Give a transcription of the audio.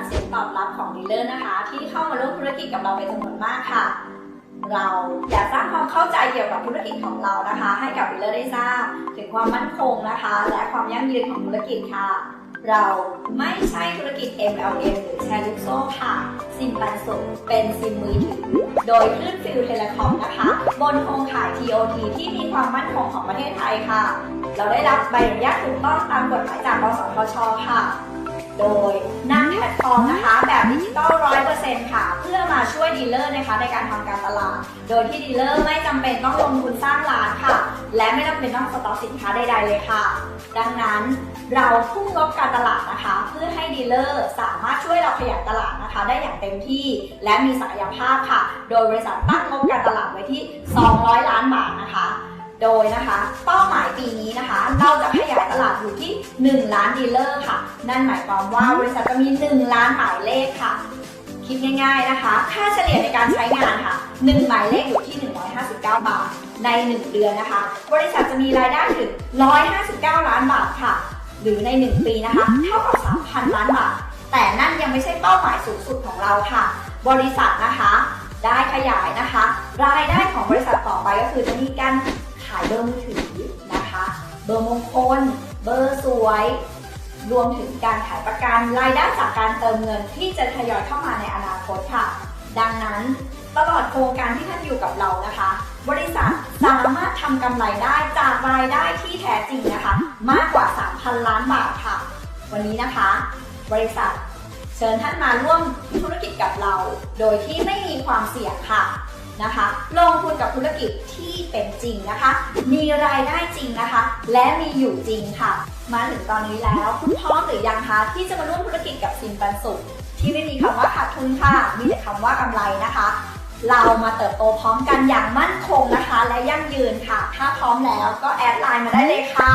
ากเสียงตอบรับของดีลเลอร์นะคะ ที่เข้ามาร่วมธุรกิจกับเราเป็นจำนวนมากค่ะ เราอยากสร้างความเข้าใจเกี่ยวกับธุรกิจของเรานะคะ ให้กับดีลเลอร์ได้ทราบถึงความมั่นคงนะคะ และความยั่งยืนของธุรกิจค่ะ เราไม่ใช่ธุรกิจ MLM หรือแชร์ลูกโซ่ค่ะ ซิมปันสุขเป็นซิมมือถือโดยคลื่นฟิลเทเลคอมนะคะ บนโครงข่าย TOT ที่มีความมั่นคงของประเทศไทยค่ะ เราได้รับใบอนุญาตถูกต้องตามกฎหมายจากกสทชค่ะ โดยนำแพลตฟอร์มนะคะ แบบดิจิตอลร้อยเปอร์เซ็นต์ค่ะ เพื่อมาช่วยดีลเลอร์นะคะในการทำการตลาด โดยที่ดีลเลอร์ไม่จำเป็นต้องลงทุนสร้างร้านค่ะ และไม่จำเป็นต้องสต็อกสินค้าใดๆเลยค่ะ ดังนั้นเราพุ่งงบการตลาดนะคะ เพื่อให้ดีลเลอร์สามารถช่วยเราขยายตลาดนะคะ ได้อย่างเต็มที่และมีศักยภาพค่ะ โดยบริษัทตั้งงบการตลาดไว้ที่ 200 ล้านบาทนะคะ โดยนะคะ เป้าหมายปีนี้นะคะ เราจะขยายตลาดอยู่ที่ 1 ล้านดีลเลอร์ค่ะ นั่นหมายความว่าบริษัทจะมี 1 ล้านหมายเลขค่ะ คิดง่าย ๆนะคะ ค่าเฉลี่ยในการใช้งานค่ะ 1 หมายเลขอยู่ที่ 159 บาท ใน 1 เดือนนะคะ บริษัทจะมีรายได้ถึง 159 ล้านบาทค่ะ หรือใน 1 ปีนะคะ เท่ากับ 3,000 ล้านบาท แต่นั่นยังไม่ใช่เป้าหมายสูงสุดของเราค่ะ บริษัทนะคะได้ขยายนะคะ รายได้ของบริษัทต่อไปก็คือจะมีการขายเบอร์มือถือนะคะ เบอร์มงคล เบอร์สวย รวมถึงการขายประกันรายได้จากการเติมเงินที่จะทยอยเข้ามาในอนาคตค่ะ ดังนั้นตลอดโครงการที่ท่านอยู่กับเรานะคะ บริษัทสามารถทำกำไรได้จากรายได้ที่แท้จริงนะคะ มากกว่า 3,000 ล้านบาทค่ะ วันนี้นะคะ บริษัทเชิญท่านมาร่วมธุรกิจกับเรา โดยที่ไม่มีความเสี่ยงค่ะ นะคะ ลงทุนกับธุรกิจที่เป็นจริงนะคะ มีรายได้จริงนะคะ และมีอยู่จริงค่ะ มาถึงตอนนี้แล้วคุณพร้อมหรือยังคะที่จะมาร่วมธุรกิจกับซิมปันสุขที่ไม่มีคำว่าขาดทุนค่ะ มีแต่คำว่ากำไรนะคะ เรามาเติบโตพร้อมกันอย่างมั่นคงนะคะ และยั่งยืนค่ะ ถ้าพร้อมแล้วก็แอดไลน์มาได้เลยค่ะ